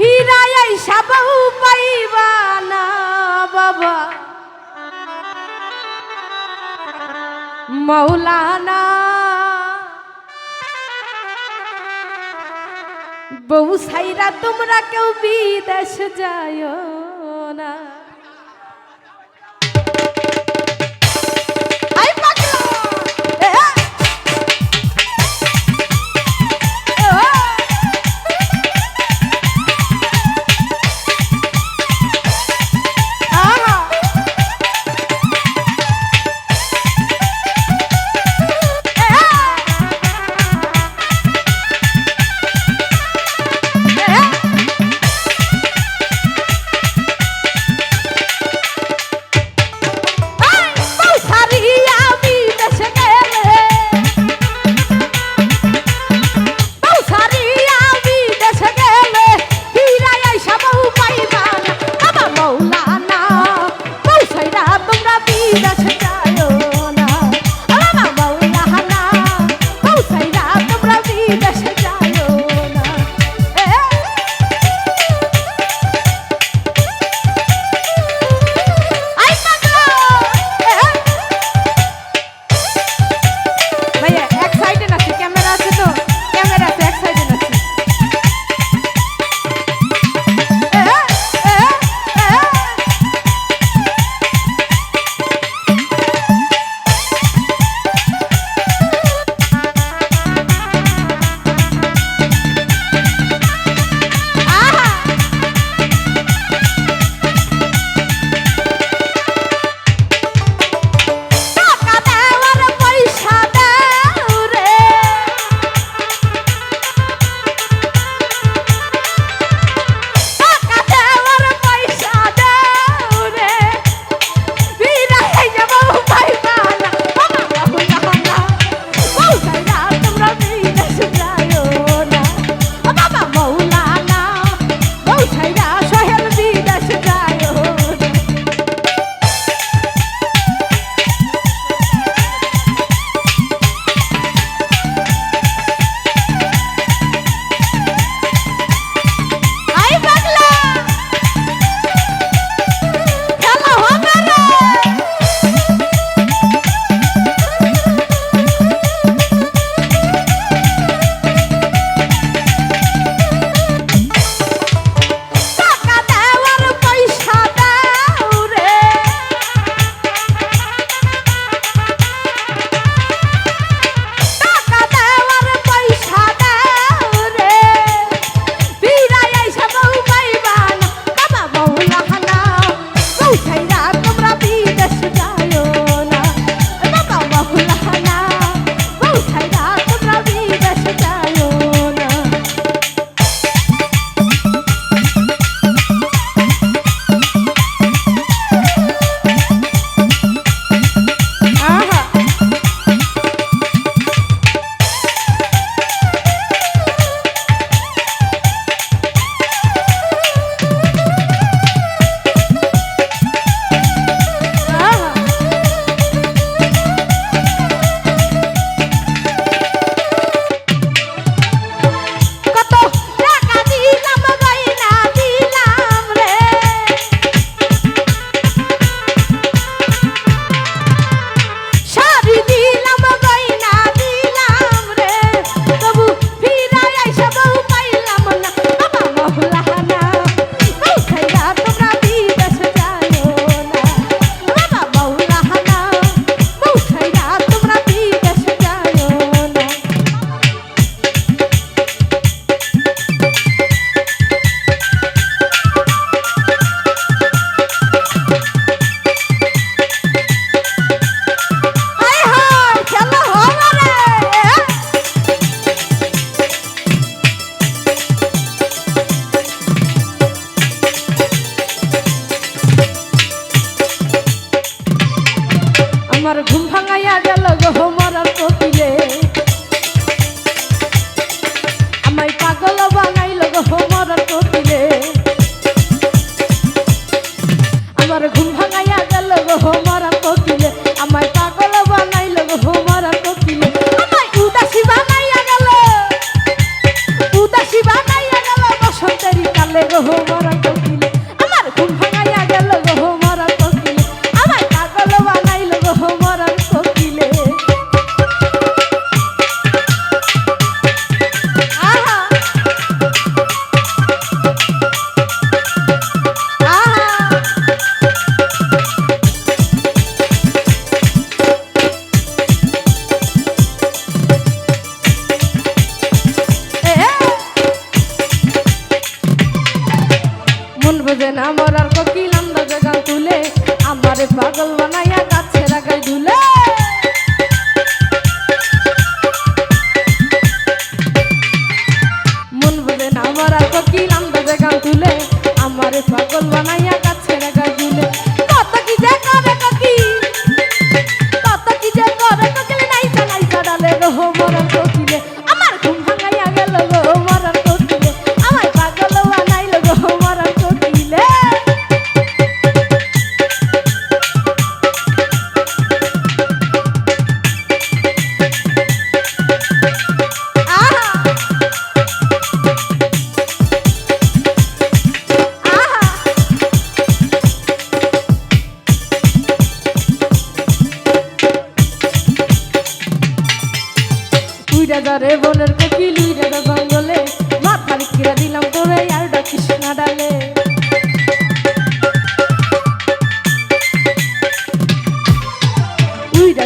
ফিরাই সাবাহু পাইবা না বাবা। মৌলানা বউ সাইরা তোমরা কেউ বিদেশ যায় না। আমার সকল বানাই